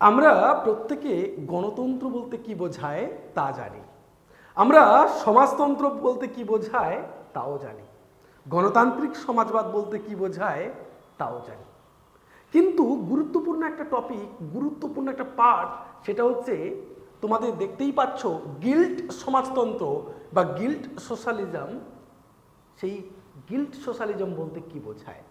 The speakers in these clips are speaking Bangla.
আমরা প্রত্যেকে গণতন্ত্র বলতে কি বোঝায় তা জানি। আমরা সমাজতন্ত্র বলতে কি বোঝায় তাও জানি। গণতান্ত্রিক সমাজবাদ বলতে কি বোঝায় তাও জানি। কিন্তু গুরুত্বপূর্ণ একটা টপিক গুরুত্বপূর্ণ একটা পার্ট সেটা হচ্ছে তোমাদের দেখতেই পাচ্ছ গিল্ট সমাজতন্ত্র বা গিল্ট সোশ্যালিজম সেই গিল্ট সোশ্যালিজম বলতে কি বোঝায়?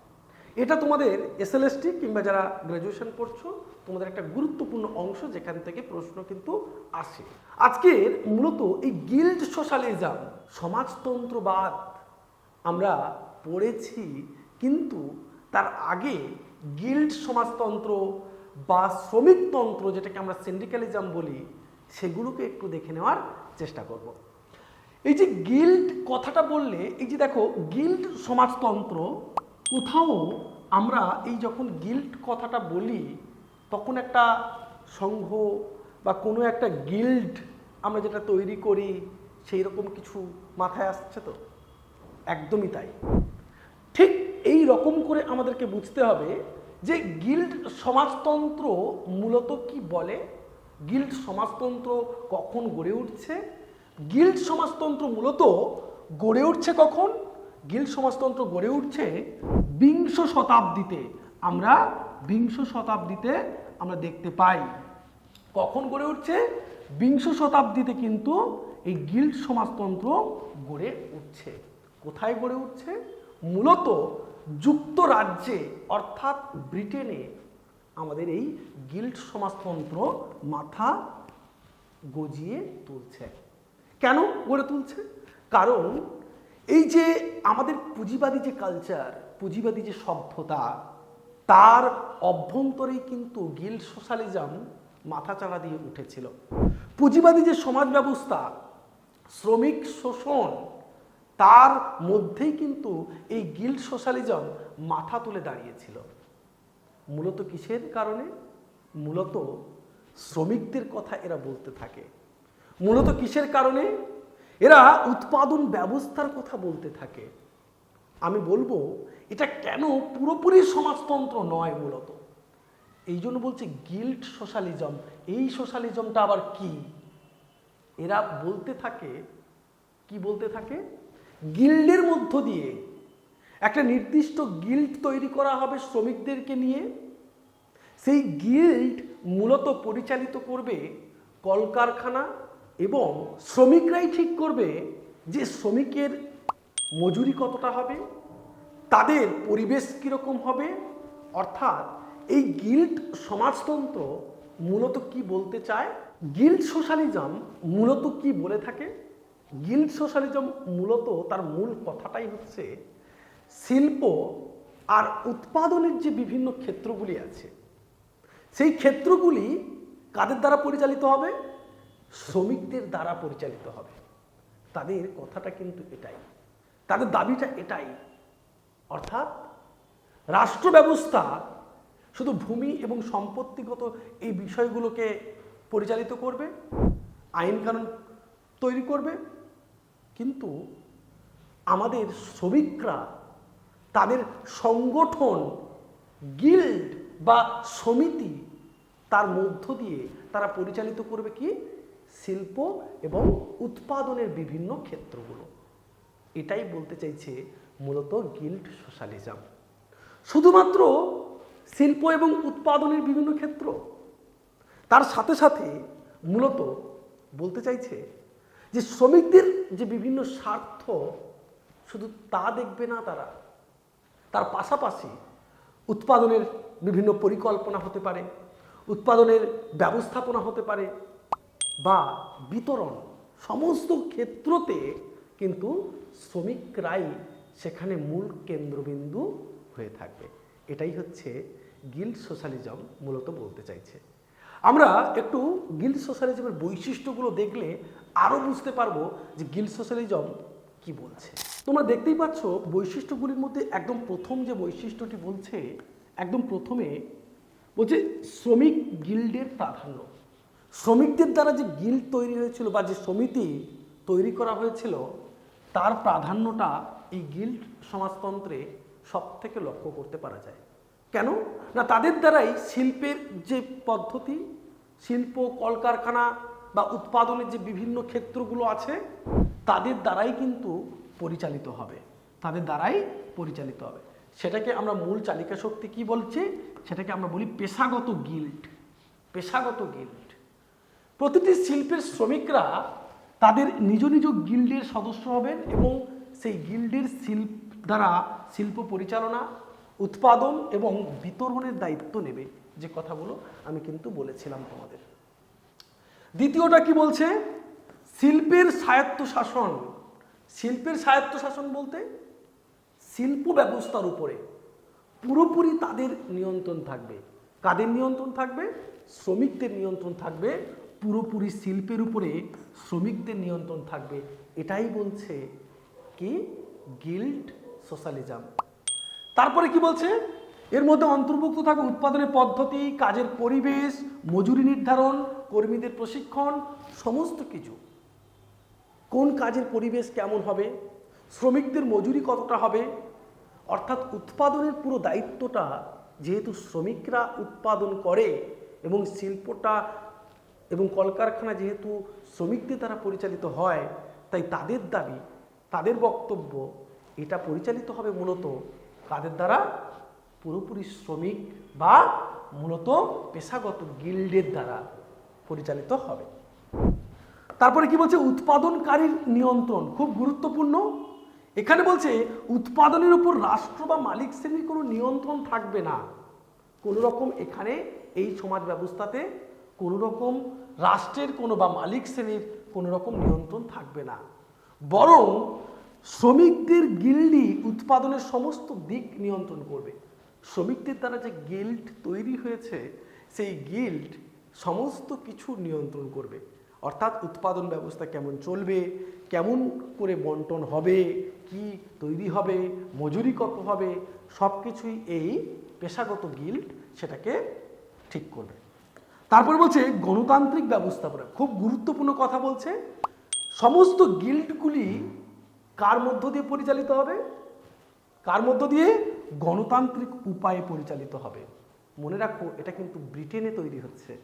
এটা তোমাদের এসএলএসটি কিংবা যারা গ্র্যাজুয়েশন পড়ছো তোমাদের একটা গুরুত্বপূর্ণ অংশ যেখান থেকে প্রশ্ন কিন্তু আসে। আজকের মূলত এই গিল্ড সোশ্যালিজম সমাজতন্ত্রবাদ আমরা পড়েছি কিন্তু তার আগে গিল্ড সমাজতন্ত্র বা শ্রমিকতন্ত্র, যেটাকে আমরা সিন্ডিক্যালিজম বলি, সেগুলোকে একটু দেখে নেওয়ার চেষ্টা করব। এই যে গিল্ড কথাটা বললে, এই যে দেখো গিল্ড সমাজতন্ত্র কোথাও আমরা এই যখন গিল্ড কথাটা বলি, তখন একটা সংঘ বা কোনো একটা গিল্ড আমরা যেটা তৈরি করি, সেই রকম কিছু মাথায় আসছে তো? একদমই তাই। ঠিক এই রকম করে আমাদেরকে বুঝতে হবে যে গিল্ড সমাজতন্ত্র মূলত কি বলে? গিল্ড সমাজতন্ত্র কখন গড়ে উঠছে? গিল্ড সমাজতন্ত্র মূলত গড়ে উঠছে কখন? গিল্ড সমাজতন্ত্র গড়ে উঠছে বিংশ শতাব্দীতে। আমরা বিংশ শতাব্দীতে আমরা দেখতে পাই। কখন গড়ে উঠছে? বিংশ শতাব্দীতে কিন্তু এই গিল্ড সমাজতন্ত্র গড়ে উঠছে। কোথায় গড়ে উঠছে? মূলত যুক্তরাজ্যে, অর্থাৎ ব্রিটেনে আমাদের এই গিল্ড সমাজতন্ত্র মাথা গজিয়ে তুলছে। কেন গড়ে তুলছে? কারণ এই যে আমাদের পুঁজিবাদী যে কালচার পুঁজিবাদী যে সভ্যতা, তার অভ্যন্তরেই কিন্তু গিল্ড সোশ্যালিজম মাথাচাড়া দিয়ে উঠেছিল। পুঁজিবাদী যে সমাজ ব্যবস্থা, শ্রমিক শোষণ, তার মধ্যেই কিন্তু এই গিল্ড সোশ্যালিজম মাথা তুলে দাঁড়িয়েছিল। মূলত কিসের কারণে? মূলত শ্রমিকদের কথা এরা বলতে থাকে। মূলত কিসের কারণে? এরা উৎপাদন ব্যবস্থার কথা বলতে থাকে। আমি বলব, এটা কেন পুরোপুরি সমাজতন্ত্র নয় মূলত? এই জন্য বলছে গিল্ড সোশ্যালিজম এই সোশ্যালিজমটা আবার কি? এরা বলতে থাকে, কি বলতে থাকে? গিল্ডের মধ্য দিয়ে একটা নির্দিষ্ট গিল্ড তৈরি করা হবে শ্রমিকদেরকে নিয়ে। সেই গিল্ড মূলত পরিচালিত করবে কলকারখানা এবং শ্রমিকরাই ঠিক করবে যে শ্রমিকের মজুরি কতটা হবে, তাদের পরিবেশ কীরকম হবে, অর্থাৎ এই গিল্ড সমাজতন্ত্র মূলত কি বলতে চায়? গিল্ড সোশ্যালিজম মূলত কি বলে থাকে? গিল্ড সোশ্যালিজম মূলত তার মূল কথাটাই হচ্ছে শিল্প আর উৎপাদনের যে বিভিন্ন ক্ষেত্রগুলি আছে, সেই ক্ষেত্রগুলি কাদের দ্বারা পরিচালিত হবে? শ্রমিকদের দ্বারা পরিচালিত হবে। তাদের কথাটা কিন্তু এটাই। তাদের দাবিটা এটাই। অর্থাৎ রাষ্ট্র ব্যবস্থা শুধু ভূমি এবং সম্পত্তিগত এই বিষয়গুলোকে পরিচালিত করবে, আইন কানুন তৈরি করবে, কিন্তু আমাদের শ্রমিকরা তাদের সংগঠন, গিল্ড বা সমিতি তার মধ্য দিয়ে তারা পরিচালিত করবে কি? শিল্প এবং উৎপাদনের বিভিন্ন ক্ষেত্রগুলো। এটাই বলতে চাইছে মূলত গিল্ড সোশ্যালিজম। শুধুমাত্র শিল্প এবং উৎপাদনের বিভিন্ন ক্ষেত্র। তার সাথে সাথে মূলত বলতে চাইছে যে শ্রমিকদের যে বিভিন্ন স্বার্থ, শুধু তা দেখবে না তারা। তার পাশাপাশি উৎপাদনের বিভিন্ন পরিকল্পনা হতে পারে, উৎপাদনের ব্যবস্থাপনা হতে পারে বা বিতরণ সমস্ত ক্ষেত্রতে কিন্তু শ্রমিকরাই সেখানে মূল কেন্দ্রবিন্দু হয়ে থাকবে। এটাই হচ্ছে গিল্ড সোশ্যালিজম মূলত বলতে চাইছে। আমরা একটু গিল্ড সোশ্যালিজমের বৈশিষ্ট্যগুলো দেখলে আরও বুঝতে পারব যে গিল্ড সোশ্যালিজম কি বলছে। তোমরা দেখতেই পাচ্ছ বৈশিষ্ট্যগুলির মধ্যে একদম প্রথম যে বৈশিষ্ট্যটি বলছে, একদম প্রথমে বলছে শ্রমিক গিল্ডের প্রাধান্য। শ্রমিকদের দ্বারা যে গিল্ড তৈরি হয়েছিল বা যে সমিতি তৈরি করা হয়েছিল, তার প্রাধান্যটা এই গিল্ড সমাজতন্ত্রে সব থেকে লক্ষ্য করতে পারা যায়। কেন? না, তাদের দ্বারাই শিল্পের যে পদ্ধতি, শিল্প, কলকারখানা বা উৎপাদনের যে বিভিন্ন ক্ষেত্রগুলো আছে, তাদের দ্বারাই কিন্তু পরিচালিত হবে। তাদের দ্বারাই পরিচালিত হবে। সেটাকে আমরা মূল চালিকা শক্তি কি বলছি? সেটাকে আমরা বলি পেশাগত গিল্ড। পেশাগত গিল্ড। প্রতিটি শিল্পের শ্রমিকরা তাদের নিজ নিজ গিল্ডের সদস্য হবেন এবং সেই গিল্ডের শিল্প দ্বারা শিল্প পরিচালনা, উৎপাদন এবং বিতরণের দায়িত্ব নেবে। যে কথাগুলো আমি কিন্তু বলেছিলাম তোমাদের। দ্বিতীয়টা কি বলছে? শিল্পের স্বায়ত্ত শাসন শিল্পের স্বায়ত্ত শাসন বলতে শিল্প ব্যবস্থার উপরে পুরোপুরি তাদের নিয়ন্ত্রণ থাকবে। কাদের নিয়ন্ত্রণ থাকবে? শ্রমিকদের নিয়ন্ত্রণ থাকবে পুরোপুরি শিল্পের উপরে শ্রমিকদের নিয়ন্ত্রণ থাকবে। এটাই বলছে কি? গিল্ড সোশ্যালিজম তারপরে কি বলছে? এর মধ্যে অন্তর্ভুক্ত থাকবে উৎপাদনের পদ্ধতি, কাজের পরিবেশ, মজুরি নির্ধারণ, কর্মীদের প্রশিক্ষণ, সমস্ত কিছু। কোন কাজের পরিবেশ কেমন হবে? শ্রমিকদের মজুরি কতটা হবে? অর্থাৎ উৎপাদনের পুরো দায়িত্বটা যেহেতু শ্রমিকরা উৎপাদন করে এবং শিল্পটা এবং কলকারখানা যেহেতু শ্রমিকদের দ্বারা পরিচালিত হয়, তাই তাদের দাবি, তাদের বক্তব্য, এটা পরিচালিত হবে মূলত কাদের দ্বারা? পুরোপুরি শ্রমিক বা মূলত পেশাগত গিল্ডের দ্বারা পরিচালিত হবে। তারপরে কি বলছে? উৎপাদনকারীর নিয়ন্ত্রণ, খুব গুরুত্বপূর্ণ। এখানে বলছে, উৎপাদনের উপর রাষ্ট্র বা মালিক শ্রেণির কোনো নিয়ন্ত্রণ থাকবে না। কোনো রকম এখানে এই সমাজ ব্যবস্থাতে কোনো রকম রাষ্ট্রের কোনো বা মালিক শ্রেণির কোনো রকম নিয়ন্ত্রণ থাকবে না। বরং শ্রমিকদের গিল্ডই উৎপাদনের সমস্ত দিক নিয়ন্ত্রণ করবে। শ্রমিকদের দ্বারা যে গিল্ড তৈরি হয়েছে, সেই গিল্ড সমস্ত কিছু নিয়ন্ত্রণ করবে। অর্থাৎ উৎপাদন ব্যবস্থা কেমন চলবে, কেমন করে বন্টন হবে, কি তৈরি হবে, মজুরি কত হবে সব কিছুই এই পেশাগত গিল্ড সেটাকে ঠিক করবে। তারপরে বলছে গণতান্ত্রিক ব্যবস্থাপনা। খুব গুরুত্বপূর্ণ কথা বলছে। সমস্ত গিল্ডগুলি কার মধ্য দিয়ে পরিচালিত হবে? কার মধ্য দিয়ে? গণতান্ত্রিক উপায়ে পরিচালিত হবে। মনে রাখো, এটা কিন্তু ব্রিটেনে তৈরি হচ্ছে।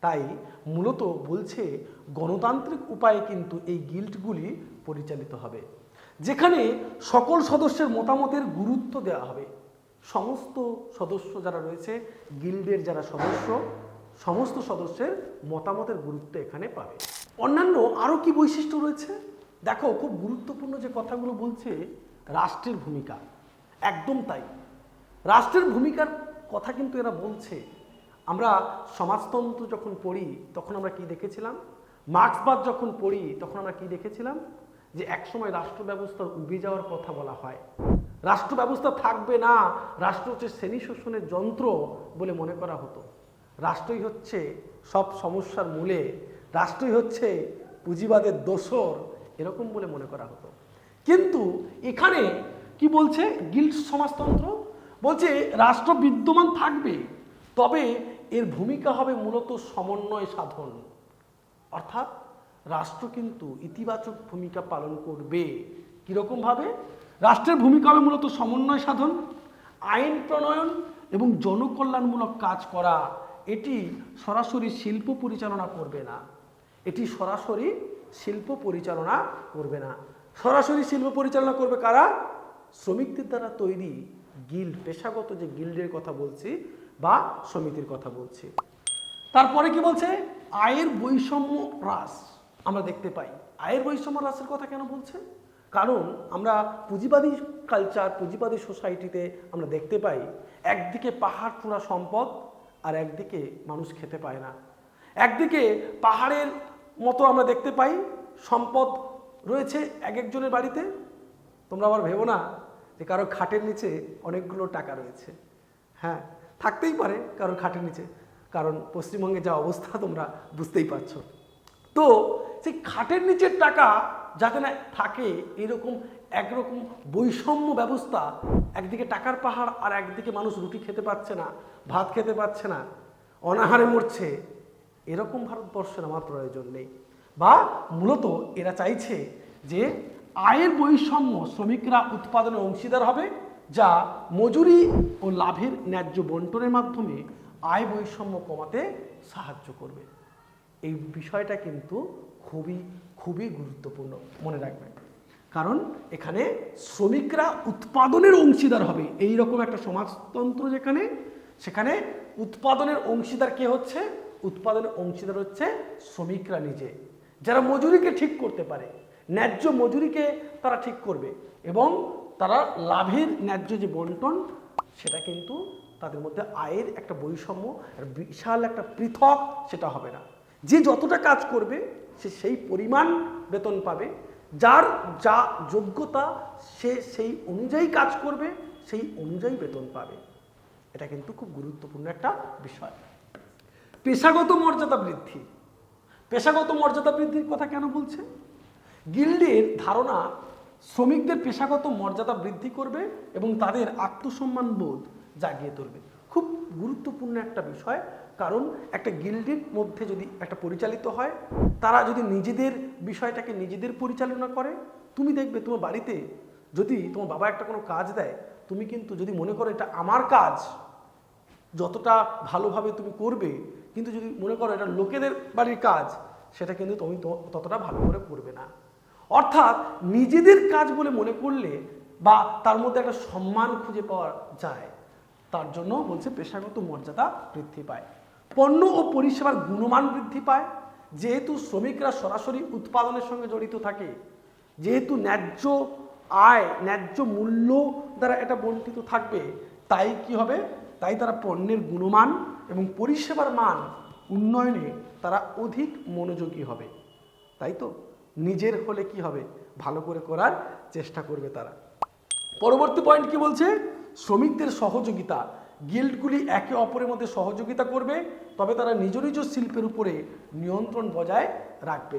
তাই মূলত বলছে গণতান্ত্রিক উপায়ে কিন্তু এই গিল্ডগুলি পরিচালিত হবে। যেখানে সকল সদস্যের মতামতের গুরুত্ব দেওয়া হবে। সমস্ত সদস্য যারা রয়েছে গিল্ডের যারা সদস্য সমস্ত সদস্যের মতামতের গুরুত্ব এখানে পাবে। অন্যান্য আরও কি বৈশিষ্ট্য রয়েছে? দেখো, খুব গুরুত্বপূর্ণ যে কথাগুলো বলছে, রাষ্ট্রের ভূমিকা। একদম তাই। রাষ্ট্রের ভূমিকার কথা কিন্তু এরা বলছে। আমরা সমাজতন্ত্র যখন পড়ি, তখন আমরা কি দেখেছিলাম? মার্ক্সবাদ যখন পড়ি, তখন আমরা কি দেখেছিলাম? যে একসময় রাষ্ট্র ব্যবস্থার উবে যাওয়ার কথা বলা হয়। রাষ্ট্র ব্যবস্থা থাকবে না, রাষ্ট্র হচ্ছে শ্রেণি শোষণের যন্ত্র বলে মনে করা হতো। রাষ্ট্রই হচ্ছে সব সমস্যার মূলে, রাষ্ট্রই হচ্ছে পুঁজিবাদের দোসর, এরকম বলে মনে করা হতো। কিন্তু এখানে কি বলছে? গিল্ড সমাজতন্ত্র? বলছে রাষ্ট্র বিদ্যমান থাকবে, তবে এর ভূমিকা হবে মূলত সমন্বয় সাধন। অর্থাৎ রাষ্ট্র কিন্তু ইতিবাচক ভূমিকা পালন করবে। কীরকমভাবে রাষ্ট্রের ভূমিকা হবে মূলত সমন্বয় সাধন, আইন প্রণয়ন এবং জনকল্যাণমূলক কাজ করা। এটি সরাসরি শিল্প পরিচালনা করবে না। এটি সরাসরি শিল্প পরিচালনা করবে না। সরাসরি শিল্প পরিচালনা করবে কারা? শ্রমিকদের দ্বারা তৈরি গিল্ড, পেশাগত যে গিল্ডের কথা বলছি বা সমিতির কথা বলছি। তারপরে কি বলছে? আয়ের বৈষম্য হ্রাস আমরা দেখতে পাই। আয়ের বৈষম্য হ্রাসের কথা কেন বলছে? কারণ আমরা পুঁজিবাদী কালচার পুঁজিবাদী সোসাইটিতে আমরা দেখতে পাই, একদিকে পাহাড় চূড়া সম্পদ আর একদিকে মানুষ খেতে পায় না। একদিকে পাহাড়ের মতো আমরা দেখতে পাই, সম্পদ রয়েছে এক একজনের বাড়িতে। তোমরা আবার ভেবো না যে কারও খাটের নিচে অনেকগুলো টাকা রয়েছে। হ্যাঁ থাকতেই পারে কারও খাটের নিচে, কারণ পশ্চিমবঙ্গে যা অবস্থা তোমরা বুঝতেই পারছ। তো সেই খাটের নিচের টাকা যাতে না থাকে, এরকম একরকম বৈষম্য ব্যবস্থা, একদিকে টাকার পাহাড় আর একদিকে মানুষ রুটি খেতে পাচ্ছে না, ভাত খেতে পাচ্ছে না, অনাহারে মরছে। এরকম ভারতবর্ষের আমার প্রয়োজন নেই। বা মূলত এরা চাইছে যে আয়ের বৈষম্য শ্রমিকরা উৎপাদনে অংশীদার হবে, যা মজুরি ও লাভের ন্যায্য বন্টনের মাধ্যমে আয় বৈষম্য কমাতে সাহায্য করবে। এই বিষয়টা কিন্তু খুবই খুবই গুরুত্বপূর্ণ। মনে রাখবেন। কারণ এখানে শ্রমিকরা উৎপাদনের অংশীদার হবে। এই রকম একটা সমাজতন্ত্র যেখানে, সেখানে উৎপাদনের অংশীদার কে হচ্ছে? উৎপাদনের অংশীদার হচ্ছে শ্রমিকরা নিজে। যারা মজুরিকে ঠিক করতে পারে, ন্যায্য মজুরিকে তারা ঠিক করবে এবং তারা লাভের ন্যায্য যে বন্টন, সেটা কিন্তু তাদের মধ্যে আয়ের একটা বৈষম্য বিশাল একটা পৃথক সেটা হবে না। যে যতটা কাজ করবে, সে সেই পরিমাণ বেতন পাবে। যার যা যোগ্যতা সে সেই অনুযায়ী কাজ করবে, সেই অনুযায়ী বেতন পাবে। এটা কিন্তু খুব গুরুত্বপূর্ণ একটা বিষয়। পেশাগত মর্যাদা বৃদ্ধি। পেশাগত মর্যাদা বৃদ্ধির কথা কেন বলছে? গিল্ডের ধারণা শ্রমিকদের পেশাগত মর্যাদা বৃদ্ধি করবে এবং তাদের আত্মসম্মান বোধ জাগিয়ে তুলবে। খুব গুরুত্বপূর্ণ একটা বিষয়। কারণ একটা গিল্ডের মধ্যে যদি একটা পরিচালিত হয়, তারা যদি নিজেদের বিষয়টাকে নিজেদের পরিচালনা করে, তুমি দেখবে তোমার বাড়িতে যদি তোমার বাবা একটা কোনো কাজ দেয়, তুমি কিন্তু যদি মনে করো এটা আমার কাজ, যতটা ভালোভাবে তুমি করবে, কিন্তু যদি মনে করো এটা লোকেদের বাড়ির কাজ, সেটা কিন্তু তুমি ততটা ভালো করে করবে না। অর্থাৎ নিজেদের কাজ বলে মনে করলে বা তার মধ্যে একটা সম্মান খুঁজে পাওয়া যায়, তার জন্য বলছে পেশাগত মর্যাদা বৃদ্ধি পায়। পণ্য ও পরিষেবার গুণমান বৃদ্ধি পায়। যেহেতু শ্রমিকরা সরাসরি উৎপাদনের সঙ্গে জড়িত থাকে, যেহেতু ন্যায্য আয়, ন্যায্য মূল্য দ্বারা এটা বণ্টিত থাকবে, তাই কি হবে? তাই তারা পণ্যের গুণমান এবং পরিষেবার মান উন্নয়নে তারা অধিক মনোযোগী হবে। তাই তো? নিজের হলে কি হবে? ভালো করে করার চেষ্টা করবে তারা। পরবর্তী পয়েন্ট কি বলছে? শ্রমিকদের সহযোগিতা। গিল্ডগুলি একে অপরের মধ্যে সহযোগিতা করবে, তবে তারা নিজ নিজ শিল্পের উপরে নিয়ন্ত্রণ বজায় রাখবে।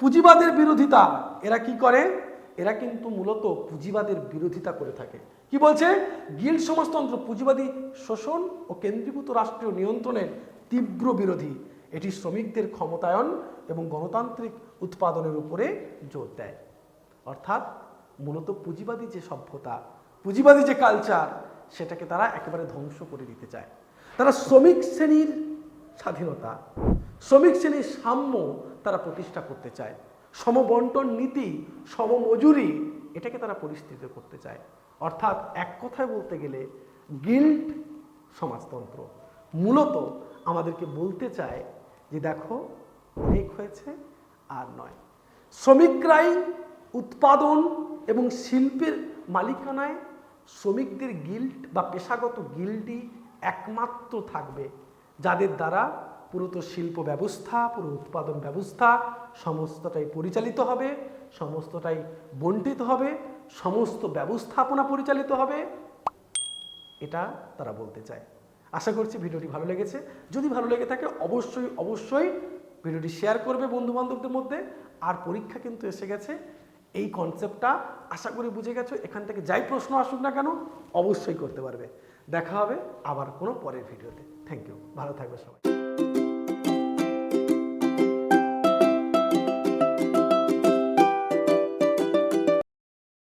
পুঁজিবাদের বিরোধিতা, এরা কি করে? এরা কিন্তু মূলত পুঁজিবাদের বিরোধিতা করে থাকে। কি বলছে? গিল্ড সমাজতন্ত্র পুঁজিবাদী শোষণ ও কেন্দ্রীভূত রাষ্ট্রীয় নিয়ন্ত্রণের তীব্র বিরোধী। এটি শ্রমিকদের ক্ষমতায়ন এবং গণতান্ত্রিক উৎপাদনের উপরে জোর দেয়। অর্থাৎ মূলত পুঁজিবাদী যে সভ্যতা, পুঁজিবাদী যে কালচার সেটাকে তারা একেবারে ধ্বংস করে দিতে চায়। তারা শ্রমিক শ্রেণির স্বাধীনতা, শ্রমিক শ্রেণির সাম্য তারা প্রতিষ্ঠা করতে চায়। সমবন্টন নীতি, সমমজুরি এটাকে তারা পরিস্থিত করতে চায়। অর্থাৎ এক কথায় বলতে গেলে গিল্ড সমাজতন্ত্র। মূলত আমাদেরকে বলতে চায় যে দেখো, অনেক হয়েছে আর নয়। শ্রমিকরাই উৎপাদন এবং শিল্পের মালিকানায় শ্রমিকদের গিল্ড বা পেশাগত গিল্ডই একমাত্র থাকবে যাদের দ্বারা পুরো তো শিল্প ব্যবস্থা, পুরো উৎপাদন ব্যবস্থা সমস্তটাই পরিচালিত হবে, সমস্তটাই বন্টিত হবে, সমস্ত ব্যবস্থাপনা পরিচালিত হবে। এটা তারা বলতে চায়। আশা করছি ভিডিওটি ভালো লেগেছে। যদি ভালো লেগে থাকে, অবশ্যই অবশ্যই ভিডিওটি শেয়ার করবে বন্ধু বান্ধবদের মধ্যে। আর পরীক্ষা কিন্তু এসে গেছে। এই কনসেপ্টটা আশা করি বুঝে গেছো, এখান থেকে যাই প্রশ্ন আসুক না কেন, অবশ্যই করতে পারবে। দেখা হবে আবার কোনো পরের ভিডিওতে থ্যাংক ইউ ভালো থাকবে সবাই।